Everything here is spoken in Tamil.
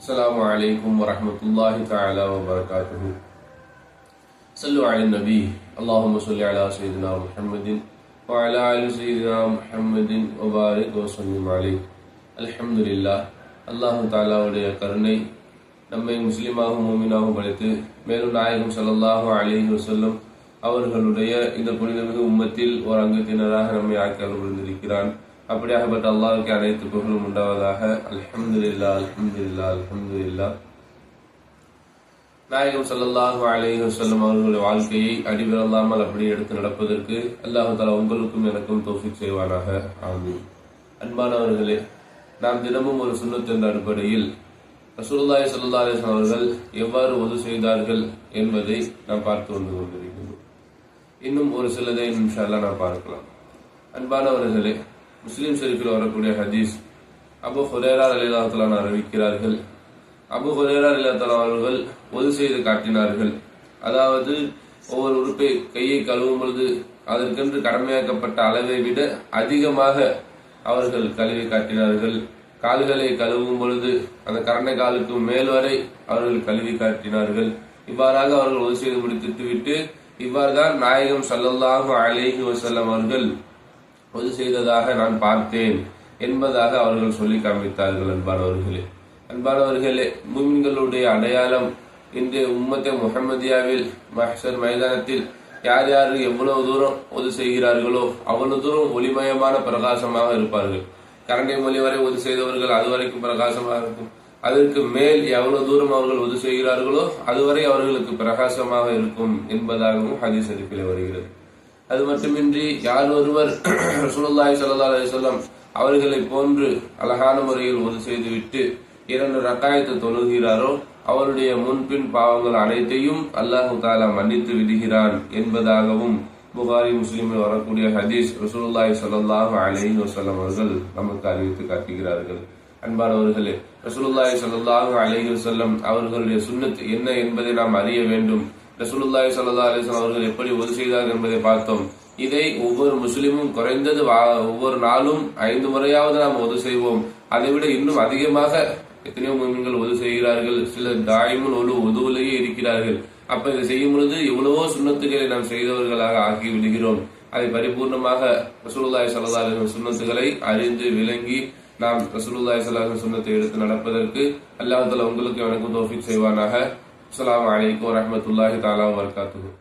السلام عليكم ورحمة الله تعالى وبركاته صلوا على النبي اللهم صل على سيدنا محمد وعلى آل سيدنا محمد وبارك وسلم عليه الحمد لله அல்லாஹு தாலாவுடைய கருணை நம்மை முஸ்லிமாகவும் மூமினாகவும் படைத்து மேலும் நாயகம் ஸல்லல்லாஹு அலிஹி வசல்லம் அவர்களுடைய இந்த புனிதமிகு உம்மத்தில் ஒரு அங்கத்தினராக நம்மை ஆக்கியால் புரிந்திருக்கிறான் அப்படியாகப்பட்ட அல்லாவுக்கு அனைத்து புகழும் உண்டாவதாக. அல்ஹம்துலில்லா அல்ஹம்துலில்லா அல்ஹம்துலில்லா நாயகம் சல்லாஹு அலைஹி வசல்லம் அவர்களுடைய வாழ்க்கையை அடிபெறலாமல் அப்படி எடுத்து நடப்பதற்கு அல்லாஹ் தலா உங்களுக்கும் எனக்கும் தோஃபிக் செய்வானாக. ஆமீன். அன்பானவர்களே நாம் தினமும் ஒரு சுண்ணத்தின் என்ற அடிப்படையில் ரசூலுல்லாய் ஸல்லல்லாஹு அலிஸ்லாம் அவர்கள் எவ்வாறு ஒது செய்தார்கள் என்பதை நாம் பார்த்து வந்து கொண்டிருக்கிறோம் இன்னும் ஒரு சிலதை நிமிஷம்லாம் நாம் பார்க்கலாம். அன்பானவர்களே முஸ்லீம் செருப்பில் வரக்கூடிய ஹதீஸ் அபு ஹுரேரா அலிலாத்தலான் அறிவிக்கிறார்கள். அபு ஹுரேரா அலிலாத்தலா அவர்கள் ஒது செய்து காட்டினார்கள். அதாவது ஒவ்வொரு உறுப்பை கையை கழுவும் பொழுது அதற்கென்று கடமையாக்கப்பட்ட அளவை விட அதிகமாக அவர்கள் கழுவி காட்டினார்கள். கால்களை கழுவும் பொழுது அந்த கரண்ட காலுக்கு மேல் வரை அவர்கள் கழுவி காட்டினார்கள். இவ்வாறாக அவர்கள் ஒது செய்து முடித்துட்டு விட்டு இவ்வாறுதான் நாயகம் சல்லல்லாஹு அலேஹி வசல்லம் அவர்கள் பொது செய்ததாக நான் பார்த்தேன் என்பதாக அவர்கள் சொல்லி காண்பித்தார்கள் அன்பானவர்களே. அன்பானவர்களே முமின்களுடைய அடையாளம் இன்று உம்மத்தை முகமதியாவில் மஹர் மைதானத்தில் யார் யார் எவ்வளவு தூரம் ஒது செய்கிறார்களோ அவ்வளவு தூரம் ஒளிமயமான பிரகாசமாக இருப்பார்கள். கரண்டை மொழி வரை ஒது செய்தவர்கள் அதுவரைக்கும் பிரகாசமாக இருக்கும். அதற்கு மேல் எவ்வளவு தூரம் அவர்கள் ஒது செய்கிறார்களோ அதுவரை அவர்களுக்கு பிரகாசமாக இருக்கும் என்பதாகவும் ஹதீஸ் அறிப்பில் வருகிறது. அது மட்டுமின்றி யார் ஒருவர் ரசூலுல்லாஹி சல்லா அலைஹி அவர்களை போன்று அழகான முறையில் ஒது செய்துவிட்டு இரண்டு ரக்காயத்தை தொழுகிறாரோ அவருடைய முன்பின் பாவங்கள் அனைத்தையும் அல்லாஹு தாலா மன்னித்து விடுகிறான் என்பதாகவும் புகாரி முஸ்லீமில் வரக்கூடிய ஹதீஸ் ரசூலுல்லாய் ஸல்லல்லாஹு அலைஹி வசல்லம் அவர்கள் நமக்கு அறிவித்து காட்டுகிறார்கள். அன்பானவர்களே ரசூலுல்லாய் சல்லாஹு அலைஹி வசல்லம் அவர்களுடைய சுண்ணத் என்ன என்பதை நாம் அறிய வேண்டும். ரசூலுல்லாய் சல்லா அலிஸ்லாம் அவர்கள் எப்படி ஒது செய்தார்கள் என்பதை பார்த்தோம். இதை ஒவ்வொரு முஸ்லீமும் குறைந்தது வா- ஒவ்வொரு நாளும் ஐந்து முறையாவது நாம் ஒது செய்வோம். அதைவிட இன்னும் அதிகமாக எத்தனையோ முஸ்லிம்கள் ஒது செய்கிறார்கள். சிலர் தாயமும் ஒழு ஒதுவிலேயே இருக்கிறார்கள். அப்ப இதை செய்யும் பொழுது எவ்வளவோ சுண்ணத்துக்களை நாம் செய்தவர்களாக ஆக்கி விடுகிறோம் அதை பரிபூர்ணமாக ரசூலுல்லாய் ஸல்லல்லாஹு சுண்ணத்துகளை அறிந்து விளங்கி நாம் ரசூலுல்லாய் ஸல்லல்லாஹு சுண்ணத்தை எடுத்து நடப்பதற்கு அல்லாஹ் உங்களுக்கு எனக்கும் தோஃபிக் செய்வானாக. அஸ்லாம் வலைக்கம் வரமத்துல்லாஹி தாலா வபரகாத்துஹு.